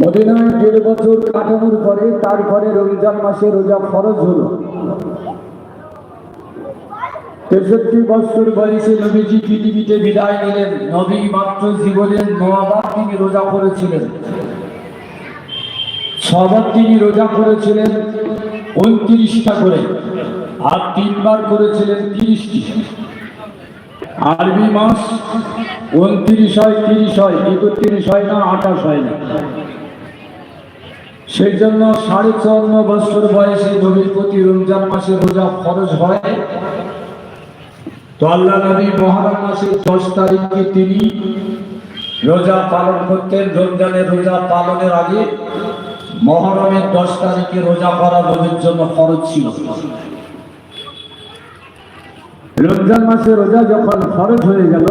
মদিনায় দেড় বছর কাটানোর পরে তারপরে রমজান মাসে রোজা ফরজ হলো। তেষট্টি বছর বয়সে নবীজি পৃথিবীতে বিদায় নিলেন। নবী মাত্র জীবনের নবার তিনি রোজা করেছিলেন। ছবার তিনি রোজা করেছিলেন উনত্রিশটা করে। আর তিনবার করেছিলেন তিরিশটি। আরবি মাস উনত্রিশ হয়, তিরিশ হয় একত্রিশ হয় না, আঠাশ হয় না। সেই জন্য সাড়ে চুয়ান্ন বছর বয়সে নবীর প্রতি রমজান মাসে রোজা ফরজ হয়। তো আল্লাহ নবী মহারম মাসের দশ তারিখে তিনি রোজা পালন করতেন। রমজানের রোজা পালনের আগে মহরমের দশ তারিখে রোজা করা নবীর জন্য ফরজ ছিল। রমজান মাসে রোজা যখন ফরজ হয়ে গেল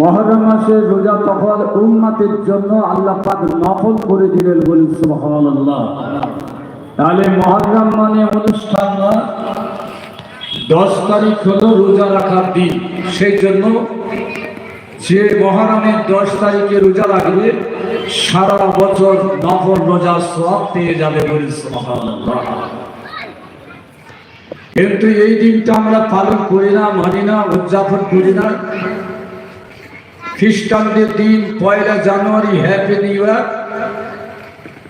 মহরম মাসে রোজা তখন জন্য আল্লাহ পাক নফল করে দিলেন বলি সুবহানাল্লাহ। তাহলে মহরম মানে অনুষ্ঠান না, দশ তারিখ হলো রোজা রাখার দিন। সেই জন্য যে তারিখে রোজা রাখবে, সারা বছর নফল রোজা সব পেয়ে যাবে বলি কিন্তু এই দিনটা আমরা পালন করি না, মানি না, উদযাপন করি না। খ্রিস্টানদের দিন পয়লা জানুয়ারি হ্যাপি নিউ ইয়ার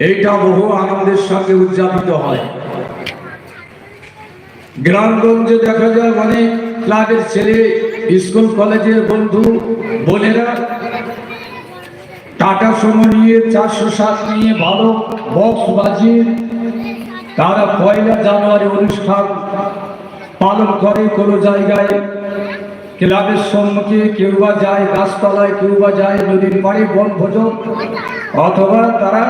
এইটা বহু আনন্দের সঙ্গে উদযাপিত হয়। গ্রামগঞ্জে দেখা যায় অনেক ক্লাবের ছেলে, স্কুল কলেজের বন্ধু, বোনেরা টাটা সময় নিয়ে, চারশো সাত নিয়ে ভালো বক্স বাজিয়ে তারা পয়লা জানুয়ারি অনুষ্ঠান পালন করে কোনো জায়গায়। ক্লাবের সম্মুখে কেউ বা যায় গাছতলায়, কেউ বা যায় নদীর পাড়ে বনভোজন অথবা তারা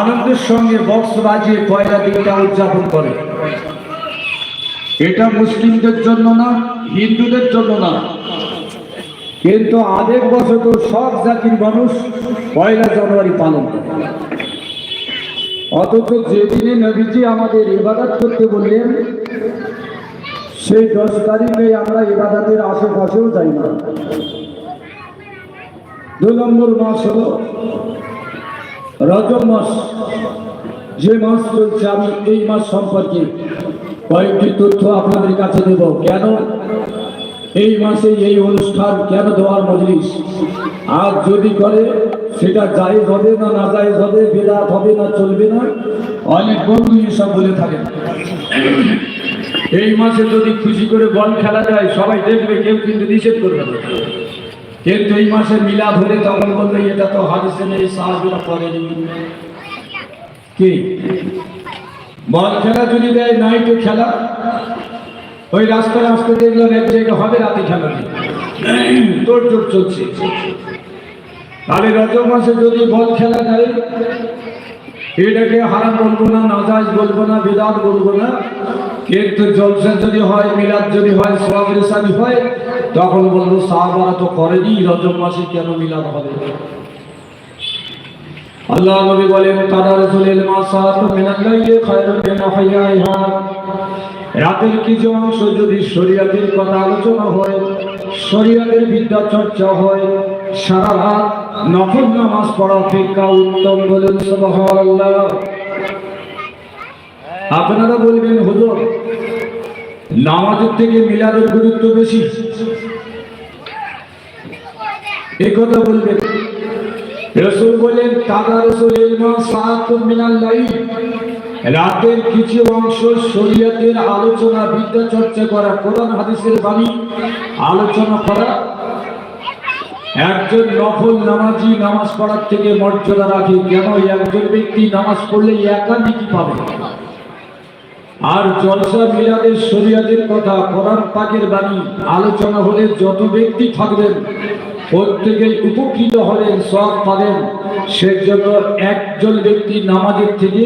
আনন্দের সঙ্গে বক্স বাজিয়ে পয়লা দিনটা উদযাপন করে। এটা মুসলিমদের জন্য না, হিন্দুদের জন্য না। কিন্তু আবেগ বশত সব জাতির মানুষ পয়লা জানুয়ারি পালন করে। অথচ যেদিনে নবীজি আমাদের ইবাদত করতে বললেন সেই দশ তারিখে আমরা ইবাদতের আশেপাশেও যাই না। দু নম্বর মাস হলো রজব মাস। যে মাস চলছে, আমি এই মাস সম্পর্কে কয়েকটি তথ্য আপনাদের কাছে দেব। কেন? এই মাসে এই অনুষ্ঠান কেন দেওয়ার মজলিস? আর যদি করে, সেটা জায়েজ হবে না না জায়েজ হবে, বেদাত হবে না, চলবে না? অনেক বন্ধু এসব বলে থাকেন। এই মাসে যদি খুশি করে বল খেলা যায়, সবাই দেখবে কেউ কিন্তু নিষেধ করবে না। কিন্তু এই মাসে মিলা ধরে তখন বলবে, এটা তো হাদিসে নেই সাহায্য করেনি কি? বল খেলা যদি দেয়, নাইটে খেলা? ওই রাস্তায় রাস্তায় দেখলাম এক জায়গায় হবে, রাতে খেলা তোর জোর চলছে। তাহলে রজব মাসে যদি বল খেলা দেয় এটাকে হারাম বলব না নাজাজ বলব না, বেদাত বলব না। কিন্তু জলসা যদি হয়, মিলাদ যদি হয় সব রেসানি হয়, তখন বলব সাহাবারা তো করেনি, রজব মাসে কেন মিলাদ হবে? আল্লাহ নবী বলেন, তারা রসুলের মাসাত মিনাল্লাইলে খায়রুন মিন আহইয়াইহা রাতের কিছু অংশ যদি শরীয়তের কথা আলোচনা হয়, শরীয়তের বিদ্যা চর্চা হয়, সারা রাত নফল নামাজ পড়া অপেক্ষা উত্তম বলেন সুবহানাল্লাহ। আপনারা বলবেন, হুজুর, নামাজের থেকে মিলাদের গুরুত্ব বেশি? এই কথা বলবেন। রসুল বলেন তাদা রসুল রাতের কিছু অংশ শরীয়তের আলোচনা, বিদ্যা চর্চা করা, কোরআন, হাদিসের বাণী, আলোচনা করা একজন নফল নামাজি নামাজ পড়ার থেকে মর্যাদা রাখে কেন? একজন ব্যক্তি নামাজ পড়লে একা পাবে? আর জলসা মিলাদের শরিয়াদের কথা, কোরআন পাকের বাণী, আলোচনা হলে যত ব্যক্তি থাকবেন, প্রত্যেকেই উপকৃত হলেন সব পাবেন। সেজন্য একজন ব্যক্তি নামাজের থেকে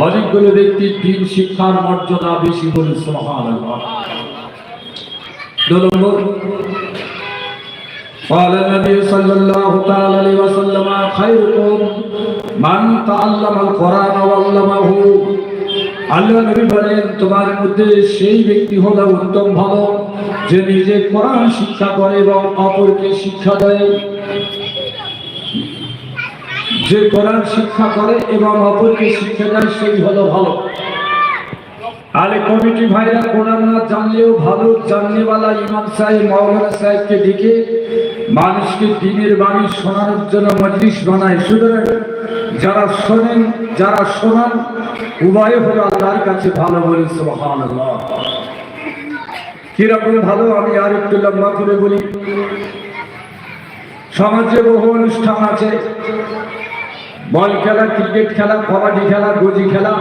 অনেকগুলো ব্যক্তি দিন শিক্ষার মর্যাদা বেশি বলে দু নম্বর قال النبي صلى الله تعالى عليه وسلم خيركم من تعلم القرآن وعلمه আল্লাহ নবী বলেন তোমার মধ্যে সেই ব্যক্তি হলো উত্তম ভালো যে নিজে কোরআন শিক্ষা করে এবং অপরকে শিক্ষা দেয় যে কোরআন শিক্ষা করে এবং অপরকে শিক্ষা দেয় সেই হলো ভালো আলে কমিটি ভাইরা কোরআন না জানলেও ভালো জাননেওয়ালা ইমাম সাহেব, মাওলানা সাহেবকে ডেকে মানুষকে দিনের বাণী শোনানোর জন্য মজলিস বানায়। সুতরাং যারা শোনেন, যারা শোনান, উভয় হলো আল্লাহর কাছে ভালো বলে সুবহানাল্লাহ। কীরকম ভালো? আমি আর একটু লম্বা করে বলি। সমাজে বহু অনুষ্ঠান আছে। বল খেলা, ক্রিকেট খেলা, কবাডি খেলা, গজি খেলা।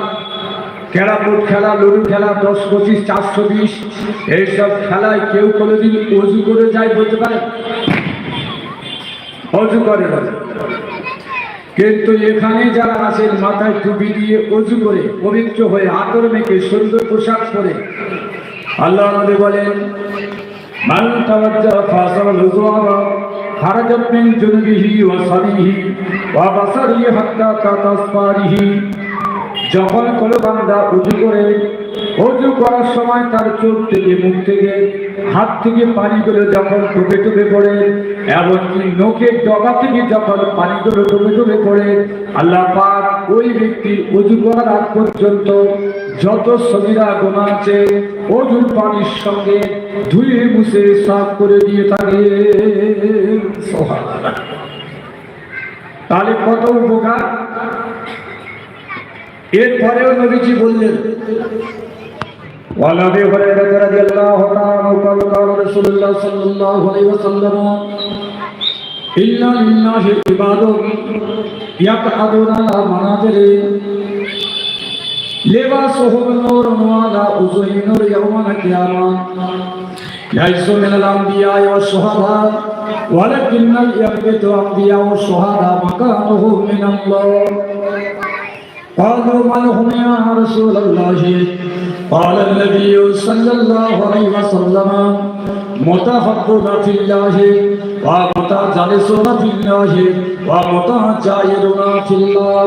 ক্যারাবোর্ড খেলা, লুডু খেলা, দশ, পঁচিশ, চারশো বিশ, এইসব খেলায় কেউ কোনোদিন অজু করে যায় বলতে পারে? অজু করে না। কিন্তু এখানে যারা আছেন, মাথায় টুপি দিয়ে অজু করে, পবিত্র হয়ে, আতর মেখে, সুন্দর পোশাক পরে, আল্লাহ নবী বলেন, মান হুজুরা খারাজাত মিন সারিহি ওয়া বাসারিহি হাত্তা তাতাসফারিহি। যখন কোনো বান্দা উজু করে, উজু করার সময় তার চোখ থেকে, মুখ থেকে, হাত থেকে পানিগুলো যখন টুপে টুপে পড়ে, এমনকি নখের ডগা থেকে যখন পানিগুলো টুপে টুপে পড়ে, আল্লাহ পাক ওই ব্যক্তি উজু করার আগ পর্যন্ত যত সবিরা গোনা আছে, অজুর পানির সঙ্গে ধুয়ে মুছে সাফ করে দিয়ে থাকে। তাহলে কত উপকার এরপরেও নবীজি বললেন وعن ابي هريره رضي الله تعالى عنه قال قال رسول الله صلى الله عليه وسلم ان لله عباد يقعدون على منابر لباسهم نور وعلى وجوههم نور يوم القيامه ليسوا من الانبياء والشهداء ولكن يقبض الانبياء والشهداء مكانهم من الله قالوا من هم يا رسول الله قال النبي صلى الله عليه وسلم متحبون في الله ومتجالسون في الله ومتجاهرون في الله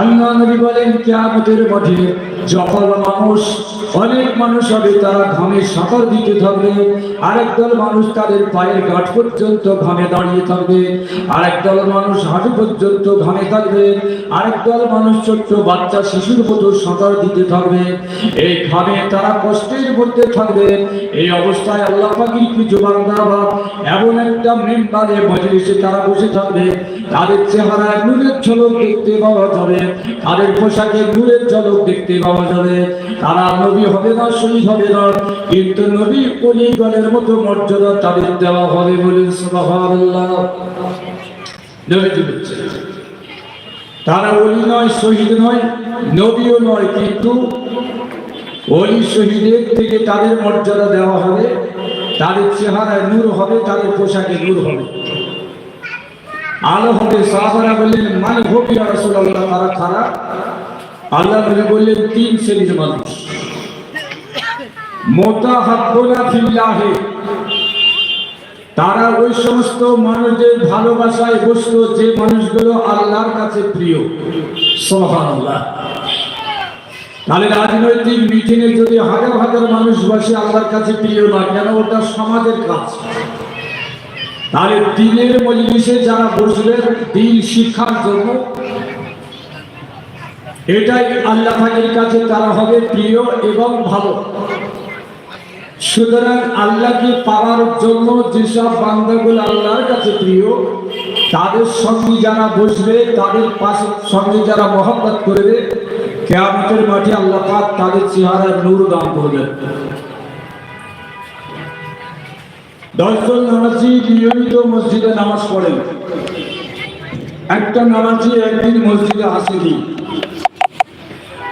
আল্লাহ নবী বলেন কিয়ামতের মাঠে যখন মানুষ, অনেক মানুষ হবে, তারা ঘামে সাঁতার দিতে থাকবে। আরেক দল মানুষ তাদের পায়ের গাঁট পর্যন্ত ঘামে দাঁড়িয়ে থাকবে। আরেক দল মানুষ হাঁটু পর্যন্ত ঘামে থাকবে। আরেক দল মানুষ ছোট্ট বাচ্চা শিশুর মতো সাঁতার দিতে থাকবে। এই ঘামে তারা কষ্টের মধ্যে থাকবে। এই অবস্থায় আল্লাহ পাখির কিছু বান্দা বা এমন একটা মেম্বারে মজলিসে তারা বসে থাকবে। তাদের চেহারায় নূরের ঝলক দেখতে পাওয়া যাবে। তাদের পোশাকে নূরের ঝলক দেখতে পাওয়া যাবে। তারা নবী হবে না, শহীদ হবে না, কিন্তু নবী অলিগণের মতো মর্যাদা তাদের দেওয়া হবে বলে তারা অলি নয়, শহীদ নয়, নবীও নয়, কিন্তু অলি শহীদের থেকে তাদের মর্যাদা দেওয়া হবে। তাদের চেহারায় নূর হবে, তাদের পোশাকে নূর হবে। আলো হবে সাহাবারা বললেন মানে তারা আল্লাহ নবী বললেন, তিন শ্রেণির মানুষ। মোতা হাব্বনা ফিল্লাহে। তারা ওই সমস্ত মানুষদের ভালোবাসায় বসত, যে মানুষগুলো আল্লাহর কাছে প্রিয়। সোহানুল্লাহ তাহলে রাজনৈতিক মিটিংয়ে যদি হাজার হাজার মানুষ বসে আল্লাহর কাছে প্রিয় না, কেন ওটা সমাজের কাজ? তাহলে দিনের মজলিসে যারা বসবেন দিন শিক্ষার জন্য, এটাই আল্লাহ পাকের কাছে তারা হবে প্রিয় এবং ভালো। সুতরাং আল্লাহকে পাওয়ার জন্য যেসব বান্দাগুলো আল্লাহর কাছে প্রিয়, তাদের সঙ্গে যারা বসবে, তাদের পাশে সঙ্গে যারা মহব্বত করবে, কেয়ামতের মাঠে আল্লাহ তাদের চেহারার নূর দান করবেন। দশজন নামাজি নিয়মিত মসজিদে নামাজ পড়েন একটা নামাজি একদিন মসজিদে আসেনি।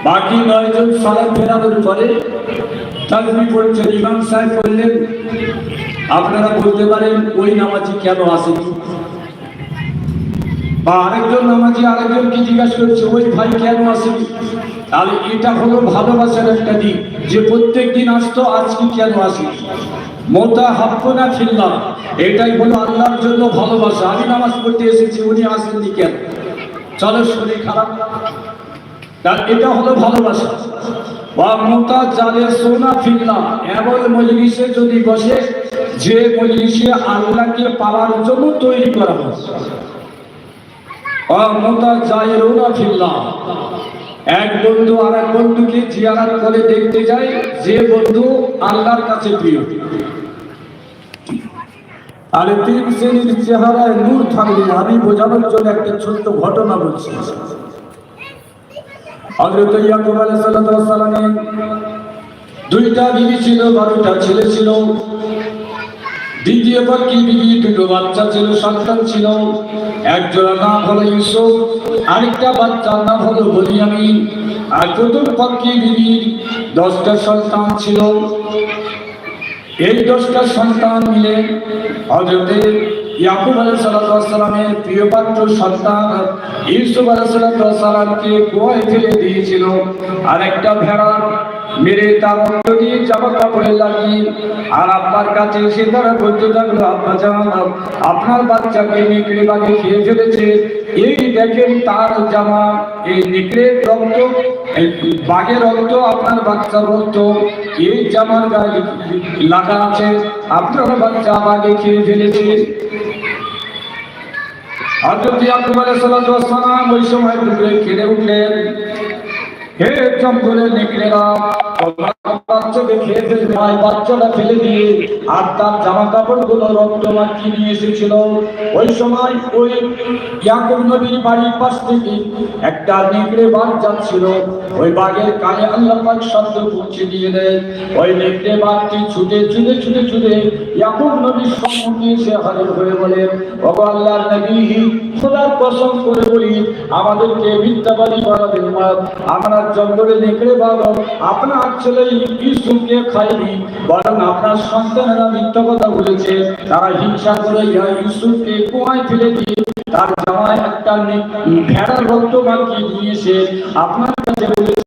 বাকি নয়জন সালাম ফেরানোর পরে তাজমি পড়ছেন ইমাম সাহেব বললেন, আপনারা বলতে পারেন ওই নামাজি কেন আসেনি? বা আরেকজন নামাজি আরেকজনকে জিজ্ঞাসা করছে, ওই ভাই কেন আসেনি? তাহলে এটা হলো ভালোবাসার একটা দিক। যে প্রত্যেক দিন আসতো, আজকে কেন আসেনি? মোতা হাফনা ফিল্লা এটাই হলো আল্লাহর জন্য ভালোবাসা। আমি নামাজ পড়তে এসেছি, উনি আসেননি কেন? চলো শরীর খারাপ। তার এটা হলো ভালোবাসা। বা মোতা জালে সোনা ফিল্লা এমন মজলিসে যদি বসে, যে মজলিসে আল্লাহকে পাওয়ার জন্য তৈরি করা হয় মোতা যায় রোনা ফিল্লা এক বন্ধু আর এক বন্ধুকে জিয়ারাত করে দেখতে যাই, যে বন্ধু আল্লাহর কাছে প্রিয়। আর তিন শ্রেণির চেহারায় নূর থাকবে, আমি বোঝানোর জন্য একটা ছোট্ট ঘটনা বলছি। হযরত ইয়াকুব দুইটা বিবি ছিল, বারোটা ছেলে ছিল। দ্বিতীয় পক্ষী বিবি দুটো বাচ্চা ছিল, সন্তান ছিল। একজোড়া নাম হলো ইউসুফ, আরেকটা বাচ্চার নাম হলো বলিয়ামিন আর প্রথম পক্ষী বিবির দশটা সন্তান ছিল। এই দশটা সন্তান মিলে হজরতে ইয়াকুব আলাইসালামের প্রিয় পাত্র সন্তান ইউসুফ আলাইসালামকে কুয়ায় ফেলে দিয়েছিল। আর একটা ভেড়া মেরে তার অন্ত দিয়ে জামা কাপড়ে লাগিয়ে, আর আপনার কাছে এসে তারা বলতে থাকল আব্বা জান, আপনার বাচ্চাকে নেকড়ে বাগে খেয়ে ফেলেছে। এই দেখেন তার জামা, এই নেকড়ের রক্ত বাঘের রক্ত আপনার বাচ্চার রক্ত, এই জামার গায়ে লাগা আছে, আপনার বাচ্চা বাগে খেয়ে ফেলেছে। হযরত ইয়াকুব আলাইহিস সালাম ওই সময় কেঁদে উঠলেন। হে বাচ্চাকে খেয়ে হয় বাচ্চাটা ফেলে দিয়ে আর তার জামা কাপড়গুলো রক্ত মাখিয়ে নিয়ে এসেছিল। ওই সময় ওই ইয়াকুব নবীর বাড়ির পাশ থেকে একটা নেকড়ে বাঘ যাচ্ছিল। ওই বাঘের কানে আল্লাহ পাক শব্দ পৌঁছে দিয়ে দেয়। ওই নেকড়ে বাঘটি ছুটে ছুটে ছুটে ছুটে ইয়াকুব নবীর সম্মুখে এসে হাজির হয়ে বলে নবী, খোদার করে বলি, আমাদেরকে মিথ্যাবাদী বানাবেন আমরা জঙ্গলে নেকড়ে বাঘ আপনার ছেলে ইউসুফকে খাইনি বরং আপনার সন্তানেরা মিথ্যা কথা বলেছে। তারা হিংসা করে ইহা ইউসুফকে কুয়ায় ফেলে দিয়ে তার জামায় একটা ভেড়ার রক্ত মাখিয়ে দিয়েছে। আপনার কাছে বলেছে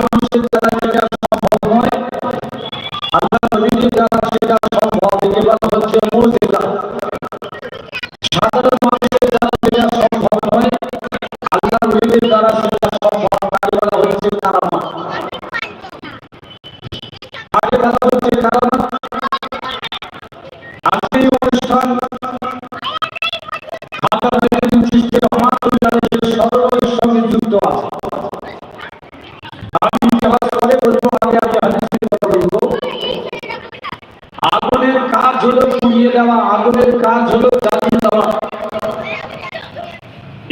হলো পুড়িয়ে দেওয়া, আগুনের কাজ হলো জ্বালিয়ে দেওয়া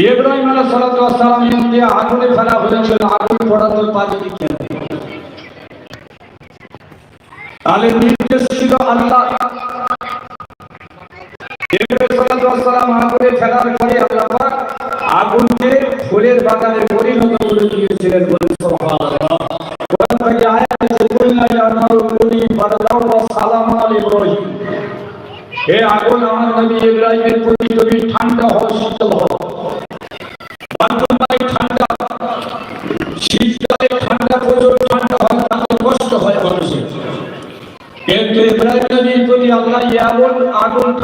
ইব্রাহিম আগুনে ফেলা হয়েছিল, আগুন পড়াতে কেন তাহলে নির্দেশ ছিল আল্লাহ। ইব্রাহিম সালাতু আগুনে ফেলার পরে আল্লাহ আগুনকে ফুলের বাগানে পরিণত করে দিয়েছিলেন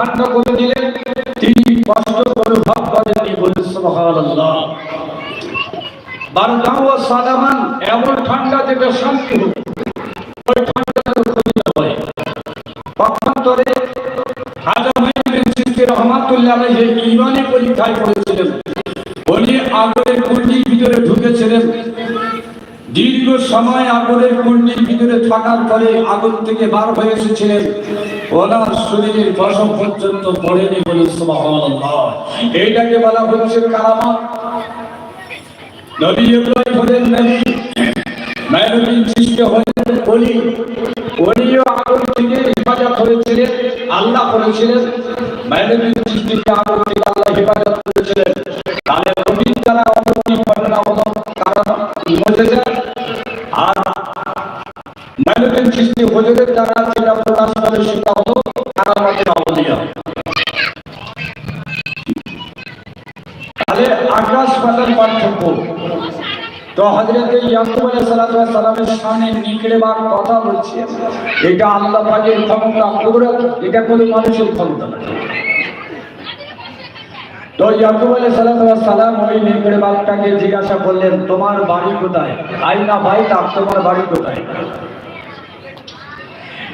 ঠান্ডা করে দিলেন, তিনি কষ্ট অনুভব করেননি বলে সুবহানাল্লাহ। বারদাও ওয়া সালামান এমন ঠান্ডা যেটা শান্তি হতো ওই ঠান্ডাটা ক্ষতি হয়। পক্ষান্তরে হাজা মহিদিন সিদ্দি রহমাতুল্লাহ আলাইহি ঈমানি পরীক্ষায় পড়েছিলেন। উনি আগুনের কুণ্ডির ভিতরে ঢুকেছিলেন। দীর্ঘ সময় আগুনের কুণ্ডির ভিতরে থাকার পরে আগুন থেকে বার হয়ে এসেছিলেন। ওনার শরীরের দশম পর্যন্ত পড়েনি বলে সুবহানাল্লাহ। এইটাকে বলা হচ্ছে কারামাত। নবী ইব্রাহিম হলেন নবী মাইনুদ্দিন সৃষ্টি হলেন বলি। উনিও আগুন থেকে হেফাজত হয়েছিলেন, আল্লাহ করেছিলেন। মাইনুদ্দিন সৃষ্টিকে আগুন থেকে আল্লাহ হেফাজত করেছিলেন। তাহলে নবীর দ্বারা অবতীর্ণ ঘটনা হলো কারণ আর মাইনুদ্দিন সৃষ্টি হজরের দ্বারা যেটা প্রকাশ করে দিয়া তাহলে আকাশ পাতার পার্থক্য। তো হজরতে ইয়াকুব আলাইহিস সালামের সামনে নিকড়েবার কথা বলছে। এটা আল্লাহ পাকের ক্ষমতা, কুদরত, এটা কোনো মানুষের ক্ষমতা না। তো ইয়াকুব আলাইহিস সালাম ওই নিকড়েবারটাকে জিজ্ঞাসা করলেন, তোমার বাড়ি কোথায়? আইনা ভাই তার তোমার বাড়ি কোথায়?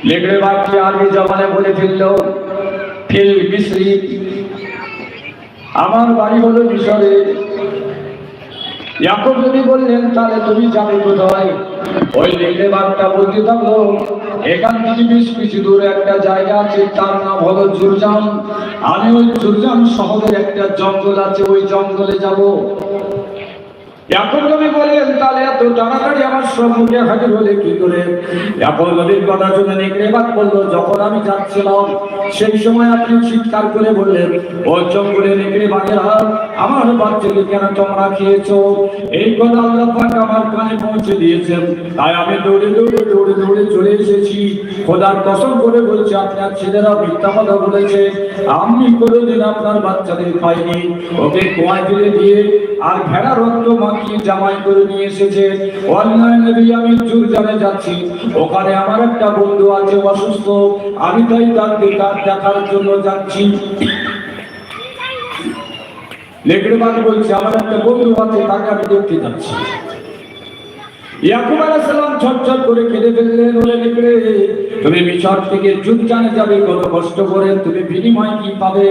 নিকড়েবারটি আগে জমানে বলে ফেলল ফিল মিসরি আমার বাড়ি হলো মিশরে। ইয়াকুব যদি বললেন, তাহলে তুমি যাবে কোথায়? ওই দেখলে বাঘটা বলতে থাকল, এখান থেকে বেশ কিছু দূরে একটা জায়গা আছে, তার নাম হলো জুরজান। আমি ওই জুরজাম শহরের একটা জঙ্গল আছে, ওই জঙ্গলে যাব। এখন নবী বললেন তাহলে এত তাড়াতাড়ি আমার সম্মুখে হাজির হলে কি করে? এখন নবীর কথা শুনে নেকড়ে বাদ বলল, যখন আমি যাচ্ছিলাম, সেই সময় আপনি চিৎকার করে বললেন, ও নেকড়ে বাঘেরা, আমার বাচ্চাকে কেন তোমরা খেয়েছো? এই কথা আল্লাহ পাক আমার কানে পৌঁছে দিয়েছেন। তাই আমি দৌড়ে দৌড়ে দৌড়ে দৌড়ে চলে এসেছি। খোদার কসম করে বলছি, আপনার ছেলেরা মিথ্যা কথা বলেছে। আমি কোনোদিন আপনার বাচ্চাদের খাইনি ওকে কোয়ায় ফেলে দিয়ে আর ভেড়া রক্ত মাখিয়ে জামাই করে নিয়ে এসেছে। অন্যায় নবী আমি চুর জানে যাচ্ছি। ওখানে আমার একটা বন্ধু আছে অসুস্থ। আমি তাই তাকে তার দেখার জন্য যাচ্ছি। লেকড়ে বাদ বলছে, আমার একটা বন্ধু আছে, তাকে আমি দেখতে যাচ্ছি। ইয়াকুব ছটছট করে কেঁদে ফেললেন তুমি মিশর থেকে যুদ্ধজানে যাবে, কত কষ্ট করে তুমি বিনিময় কি পাবে?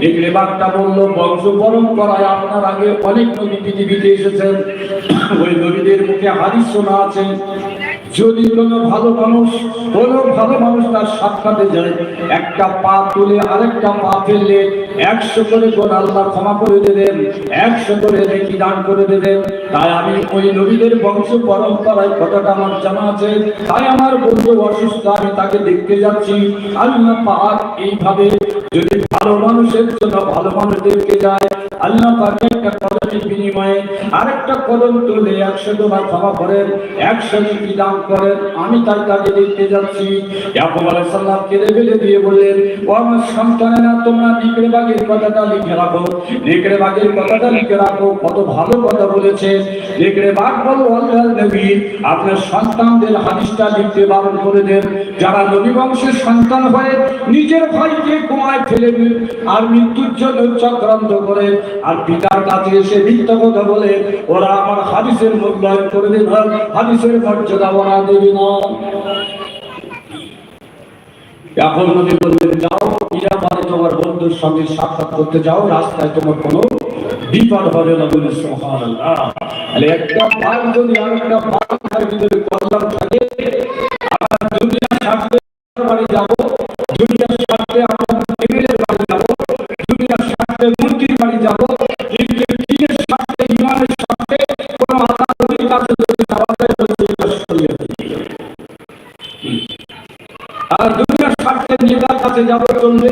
নেকড়ে বাঘটা বলল, বংশ পরম্পরায় আপনার আগে অনেক নবী পৃথিবীতে এসেছেন। ওই নবীদের মুখে হাদিস শোনা আছে। যদি কোনো ভালো মানুষ, কোনো ভালো মানুষ তার সাক্ষাতে যায়, একটা পা তুলে আরেকটা পা ফেললে একশো করে কোন আল্লাহ ক্ষমা করে দেবেন, একশো করে নেকি দান করে দেবেন। তাই আমি ওই নবীদের বংশ পরম্পরায় কথাটা আমার জানা আছে, তাই আমার বন্ধু অসুস্থ, আমি তাকে দেখতে যাচ্ছি। আল্লাহ পাক এইভাবে যদি ভালো মানুষের জন্য ভালো মানুষ দেখতে যায়, আল্লাহ পাক একটা কদমের বিনিময়ে আরেকটা কদম তুলে একশো তোমার ক্ষমা করেন, একশো নেকি দান করেন। আমি তার কাছে দেখতে যাচ্ছি। কেঁদে ফেলে দিয়ে বললেন, ও আমার তোমরা নিকড়ে কথাটা লিখে রাখো। কথাটা লিখে রাখো। কত ভালো কথা বলেছে বাঘ বলো নবী। আপনার সন্তানদের হাদিসটা লিখতে বারণ করে দেন। যারা নবী বংশের সন্তান হয়ে নিজের ভাইকে কুমায় ফেলে আর মৃত্যুর জন্য চক্রান্ত করে আর পিতার কাছে এসে মিথ্যা কথা বলে, ওরা আমার হাদিসের মূল্যায়ন করে দেন হাদিসের মর্যাদা ওরা দেবে না। এখন নবী বললেন যাও ইরাবারে তোমার বন্ধুর সঙ্গে সাক্ষাৎ করতে যাও, রাস্তায় তোমার কোনো বিপদ হবে না বলে সুবহানাল্লাহ। তাহলে একটা বাঘ যদি আর একটা বাঘের ভিতরে কল্যাণ থাকে, আমরা দুনিয়া ছাড়তে বাড়ি যাব দুনিয়া ছাড়তে আমরা আর দুনিয়ার স্বার্থে নেতার কাছে যাব চলবে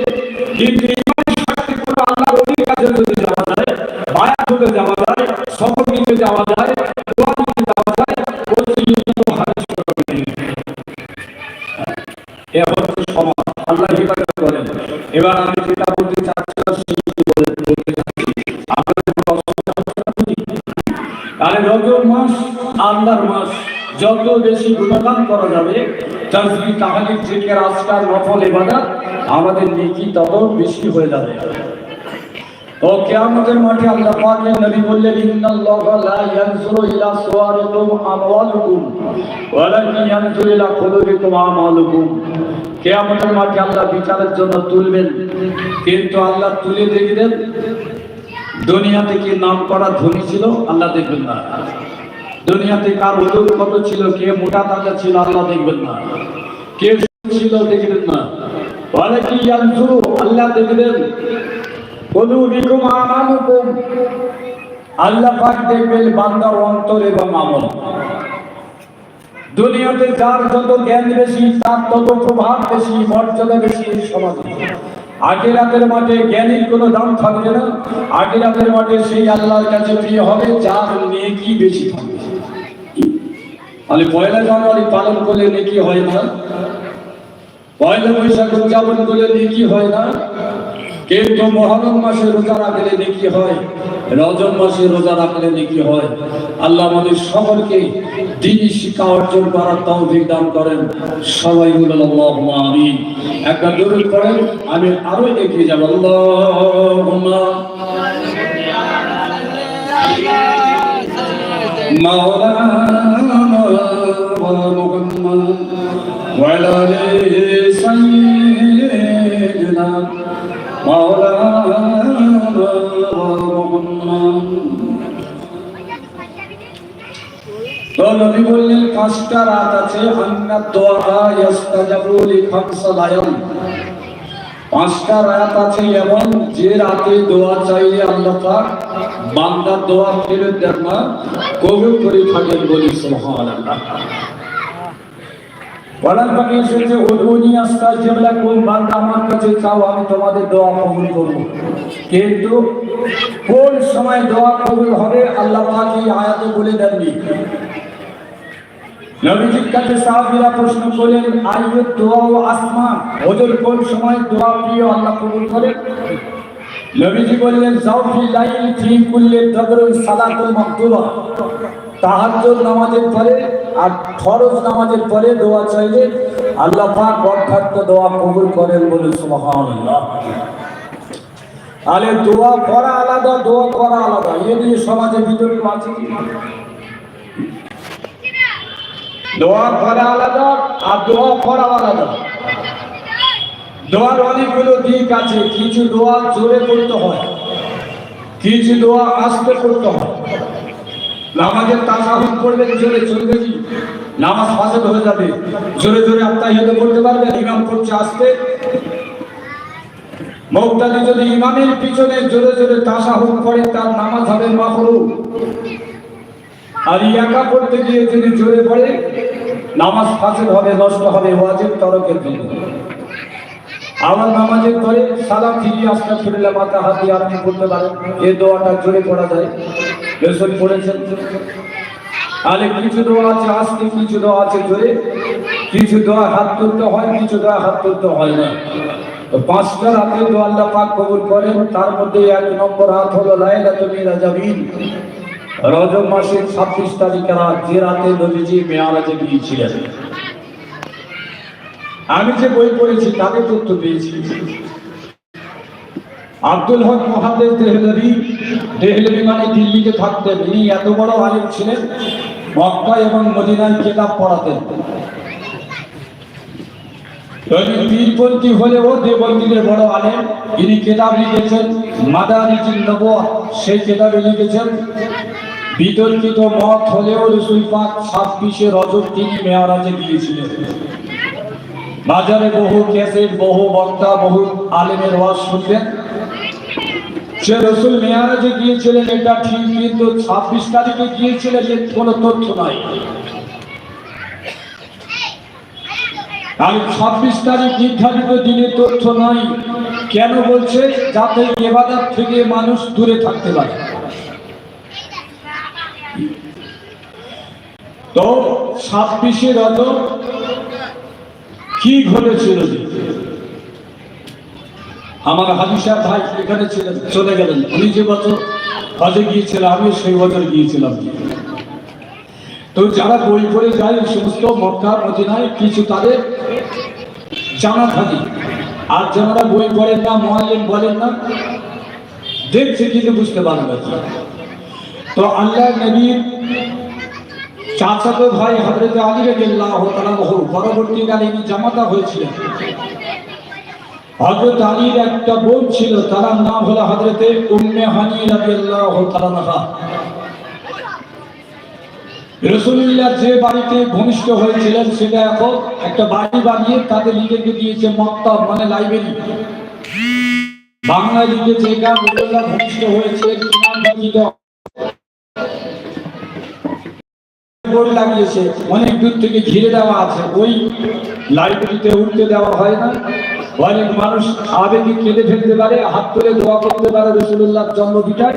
কিন্তু ইমানের স্বার্থে কোনো আল্লাহ নবীর কাছে যদি যাওয়া যায় মায়া হতে যাওয়া যায়, সফর নিতে যাওয়া যায় এবার বেশি গুণগান করা যাবে, তাজবি, তাহলিক জিকির আজকার, নফল, ইবাদত, আমাদের নেকি তত বেশি হয়ে যাবে। ও কিয়ামতের মাঠে আল্লাহ পাকের নবী বললেন, ইন্নাল্লাহা লা ইয়ানজুরু ইলা সুওয়ারিকুম আমওয়ালিকুম ওয়ালাকিন ইয়ানজুরু ইলা কুলুবিকুম আমালুকুম। কিয়ামতের মাঠে আল্লাহ বিচারের জন্য তুলবেন, কিন্তু আল্লাহ তুলে দেখবেন দুনিয়াতে কি নাম করা ধনী ছিল, আল্লাহ দেখবেন না। দুনিয়াতে কার ওজন কত ছিল? কে মোটা তাজা ছিল, আল্লাহ দেখবেন না। কে ছিল, দেখবেন না। ওয়ালাকিন ইয়ানজুরু আল্লাহ দেখবেন। কলুবিকুম আমালুকুম। আল্লাহ পাক দেখবেন বান্দার অন্তর এবং আমল। দুনিয়াতে যার যত জ্ঞান বেশি, তার তত প্রভাব বেশি, মর্যাদা বেশি সমাজে। মাঠে জ্ঞানীর কোনো দাম থাকবে না। আখিরাতের মাঠে সেই আল্লাহর কাছে প্রিয় হবে, যার নেকি বেশি থাকবে। তাহলে পয়লা জানুয়ারি পালন করলে নেকি হয় না? পয়লা বৈশাখ উদযাপন করলে নেকি হয় না? কিন্তু মহরম মাসে রোজা রাখলে নেকি হয়? রজব মাসে রোজা রাখলে নেকি হয়? আল্লাহ আমাদের সকলকে দিনই শিক্ষা অর্জন করার তৌফিক দান করেন। সবাই বলুন, আল্লাহুম্মা একটা দরুদ করেন আমি আরও এগিয়ে যাব। আল্লাহুম্মা مولانا محمد وعلى آل سيدنا مولانا محمد তো নবী বললেন পাঁচটা রাত আছে আন্নাত দোয়া ইয়াস্তাজাবু লি খামসা লায়াম পাঁচটা রাত আছে এবং যে রাতে দোয়া চাইলে আল্লাহ পাক বান্দার দোয়া ফেরত দেন না, কবুল করে থাকেন বলি সুবহানাল্লাহ। বলার পাকে এসেছে উদুনি আস্তাজিব লাকুম বান্দা আমার কাছে চাও, আমি তোমাদের দোয়া কবুল করব। কিন্তু কোন সময় দোয়া কবুল হবে, আল্লাহ পাক আয়াতে বলে দেননি। নবীজির কাছে সাহাবীরা প্রশ্ন করলেন আইয়ু দোয়া ও আসমান ওদের কোন সময় দোয়া প্রিয় আল্লাহ কবুল করে নবীজি বললেন জাউফি লাইল ফি কুল্লি দবরুল সালাতুল মাকতুবা তাহাজ্জুদ নামাজের পরে আর ফরজ নামাজের পরে দোয়া চাইলে আল্লাহ পাক অর্থাৎ দোয়া কবুল করেন বলে সুবহানাল্লাহ আলে দোয়া করা আলাদা, দোয়া করা আলাদা, এ নিয়ে সমাজে বিতর্ক আছে কি? দোয়া করা আলাদা আর দোয়া করা আলাদা। দোয়ার অনেকগুলো দিক আছে, কিছু দোয়া জোরে করতে হয়, কিছু দোয়া আস্তে করতে হয়। নামাজের তাসাহুদ করবেন জোরে, চলবে কি? নামাজ ফাসাদ হয়ে যাবে, জোরে জোরে আত্মাহিত করতে পারবেন, ইমাম করছে আস্তে। মৌতাদি যদি ইমামের পিছনে জোরে জোরে তাসাহুদ করে, তার নামাজ হবে মাহরু আর একা করতে গিয়ে যদি জোরে পড়ে নামাজ ফাঁসের হবে, নষ্ট হবে, ওয়াজিব তরকের জন্য। আমার নামাজের পরে সালাম ফিরিয়ে আসতে ফিরলে মাথা হাত দিয়ে আপনি করতে পারেন এই দোয়াটা জোরে পড়া যায়। রসুল পড়েছেন তাহলে কিছু দোয়া আছে, আস্তে কিছু দোয়া আছে, জোরে। কিছু দোয়া হাত তুলতে হয়, কিছু দোয়া হাত তুলতে হয় না। তো পাঁচটা রাতে দোয়া আল্লাহ পাক কবুল করেন, তার মধ্যে এক নম্বর হাত হলো লাইলাতুল মিরাজাবিন রজব মাসের ছাব্বিশ তারিখের রাত যে রাতে নবীজি মেয়ারাজে গিয়েছিলেন। আমি যে বই পড়েছি তাকে তথ্য পেয়েছি। আব্দুল হক মহাদেব দেহলভি দেহলভি মানে দিল্লিতে থাকতেন। ইনি এত বড় আলিম ছিলেন, মক্কা এবং মদিনায় কেতাব পড়াতেন। তিনি পীরপন্থী হলেও দেবন্দিরের বড় আলেম। ইনি কেতাব লিখেছেন মাদারিজিন নবুয়া, সেই কেতাবে লিখেছেন বিতর্কিত মত হলেও রসুল পাক ছাব্বিশে রজব তিনি মেয়ারাজে গিয়েছিলেন। বাজারে বহু ক্যাসেট, বহু বক্তা, বহু আলেমের ওয়াজ শুনলেন। সে রসুল মেয়ারাজে গিয়েছিলেন, এটা ঠিক, কিন্তু ছাব্বিশ তারিখে গিয়েছিলেন এর কোনো তথ্য নাই। আমি ছাব্বিশ তারিখ নির্ধারিত দিনের তথ্য নাই। কেন বলছে? যাতে এবাদার থেকে মানুষ দূরে থাকতে পারে। তো ছাব্বিশে রজব কি ঘটেছিল? আমার হাদিসা ভাই এখানে ছিলেন, চলে গেলেন। উনি যে বছর হজে গিয়েছিলেন, আমিও সেই বছর গিয়েছিলাম। তো যারা বই পড়ে যায় সমস্ত মক্কা মদিনায় কিছু তাদের জানা থাকে। আর যারা বই পড়েন না মহালিম বলেন না, দেখছে কিন্তু বুঝতে পারবে তো আল্লাহ নবীর চাচাতো ভাই হজরত আলী রাদিয়াল্লাহু তাআলা পরবর্তীকালে ইনি জামাতা হয়েছিলেন। হজরত আলীর একটা বোন ছিল, তার নাম হলো হজরতে উম্মে হানি রাদিয়াল্লাহু তাআলা রসুল্লাহ যে বাড়িতে ভূমিষ্ঠ হয়েছিলেন, সেটা এখন একটা বাড়ি বানিয়ে তাদের লিখে দিয়েছে মক্তব মানে লাইব্রেরি। বাংলায় লিখেছে এটা রসুল্লাহ ভূমিষ্ঠ হয়েছে বোর্ড লাগিয়েছে, অনেক দূর থেকে ঘিরে দেওয়া আছে। ওই লাইব্রেরিতে উঠতে দেওয়া হয় না। অনেক মানুষ আবেগে কেঁদে ফেলতে পারে, হাত করে দোয়া করতে পারে রসুল্লাহ জন্মদিটায়